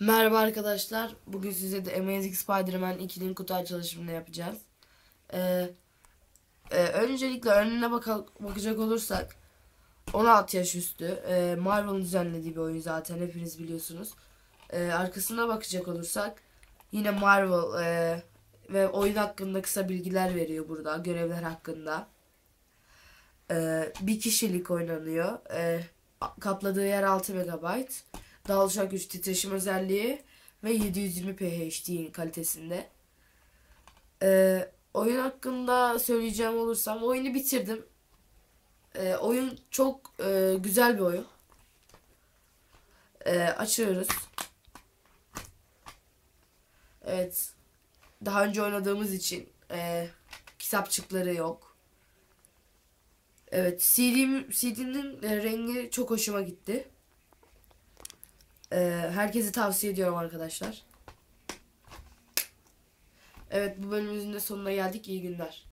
Merhaba arkadaşlar. Bugün size de Amazing Spider-Man 2'nin kutu açılışını yapacağız. Ee, e, öncelikle önüne baka- bakacak olursak 16 yaş üstü. Ee, Marvel'ın düzenlediği bir oyun zaten hepiniz biliyorsunuz. Ee, arkasına bakacak olursak yine Marvel e, ve oyun hakkında kısa bilgiler veriyor burada. Görevler hakkında. Ee, bir kişilik oynanıyor. Ee, kapladığı yer 6 MB. Dalışak güç titreşim özelliği ve 720p HD kalitesinde. Ee, oyun hakkında söyleyeceğim olursam oyunu bitirdim. Ee, oyun çok e, güzel bir oyun. Ee, açıyoruz. Evet. Daha önce oynadığımız için e, kitapçıkları yok. Evet, CD, CD'nin e, rengi çok hoşuma gitti. Ee, herkese tavsiye ediyorum arkadaşlar. Evet bu bölümümüzün de sonuna geldik. İyi günler.